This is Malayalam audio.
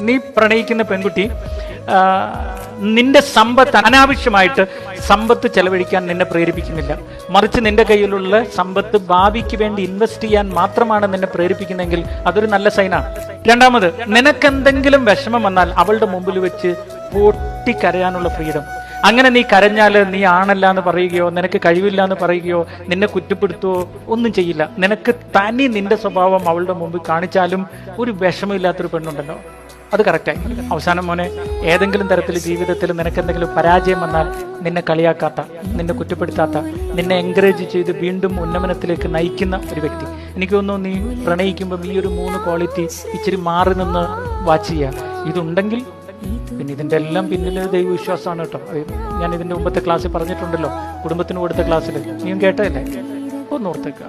നീ പ്രണയിക്കുന്ന പെൺകുട്ടി നിന്റെ സമ്പത്ത് അനാവശ്യമായിട്ട് സമ്പത്ത് ചെലവഴിക്കാൻ നിന്നെ പ്രേരിപ്പിക്കുന്നില്ല. മറിച്ച് നിന്റെ കയ്യിലുള്ള സമ്പത്ത് ഭാവിക്ക് വേണ്ടി ഇൻവെസ്റ്റ് ചെയ്യാൻ മാത്രമാണ് നിന്നെ പ്രേരിപ്പിക്കുന്നതെങ്കിൽ അതൊരു നല്ല സൈനാണ് രണ്ടാമത് നിനക്കെന്തെങ്കിലും വിഷമം വന്നാൽ അവളുടെ മുമ്പിൽ വെച്ച് പൊട്ടിക്കരയാനുള്ള ഫ്രീഡം. അങ്ങനെ നീ കരഞ്ഞാൽ നീ ആണല്ല എന്ന് പറയുകയോ നിനക്ക് കഴിവില്ല എന്ന് പറയുകയോ നിന്നെ കുറ്റപ്പെടുത്തുകയോ ഒന്നും ചെയ്യില്ല. നിനക്ക് തനി നിന്റെ സ്വഭാവം അവളുടെ മുമ്പിൽ കാണിച്ചാലും ഒരു വിഷമമില്ലാത്തൊരു പെണ്ണുണ്ടല്ലോ. അത് കറക്റ്റായി അവസാനം മോനെ ഏതെങ്കിലും തരത്തിൽ ജീവിതത്തിൽ നിനക്ക് എന്തെങ്കിലും പരാജയം വന്നാൽ നിന്നെ കളിയാക്കാത്ത നിന്നെ കുറ്റപ്പെടുത്താത്ത നിന്നെ എൻകറേജ് ചെയ്ത് വീണ്ടും ഉന്നമനത്തിലേക്ക് നയിക്കുന്ന ഒരു വ്യക്തി. എനിക്ക് തോന്നുന്നു നീ പ്രണയിക്കുമ്പം ഈ ഒരു മൂന്ന് ക്വാളിറ്റി ഇച്ചിരി മാറി നിന്ന് വാച്ച് ചെയ്യുക ഇതുണ്ടെങ്കിൽ പിന്നെ ഇതിന്റെ എല്ലാം പിന്നിൽ ദൈവവിശ്വാസമാണ് കേട്ടോ. ഞാൻ ഇതിന്റെ മുമ്പത്തെ ക്ലാസ്സിൽ പറഞ്ഞിട്ടുണ്ടല്ലോ കുടുംബത്തിന് കൊടുത്ത ക്ലാസ്സിൽ നീയും കേട്ടതല്ലേ? ഒന്ന് ഓർത്തേക്കുക